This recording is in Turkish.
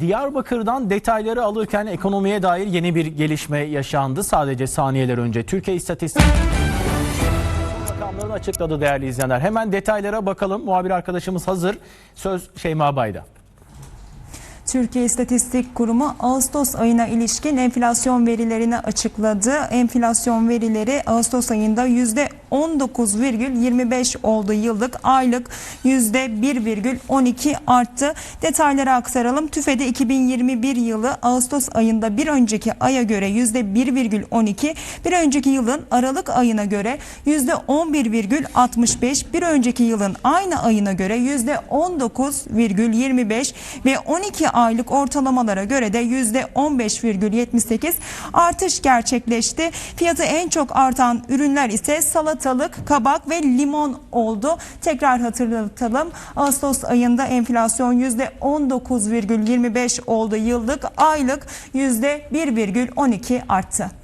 Diyarbakır'dan detayları alırken ekonomiye dair yeni bir gelişme yaşandı. Sadece saniyeler önce Türkiye İstatistik rakamlarını açıkladı değerli izleyenler. Hemen detaylara bakalım. Muhabir arkadaşımız hazır. Söz Şeyma Bay'da. Türkiye İstatistik Kurumu Ağustos ayına ilişkin enflasyon verilerini açıkladı. Enflasyon verileri Ağustos ayında %19,25 oldu yıllık, aylık %1,12 arttı. Detayları aktaralım. TÜFE'de 2021 yılı Ağustos ayında bir önceki aya göre %1,12, bir önceki yılın Aralık ayına göre %11,65, bir önceki yılın aynı ayına göre %19,25 ve 12 aylık ortalamalara göre de %15,78 artış gerçekleşti. Fiyatı en çok artan ürünler ise salatalık, kabak ve limon oldu. Tekrar hatırlatalım. Ağustos ayında enflasyon %19,25 oldu yıllık, aylık %1,12 arttı.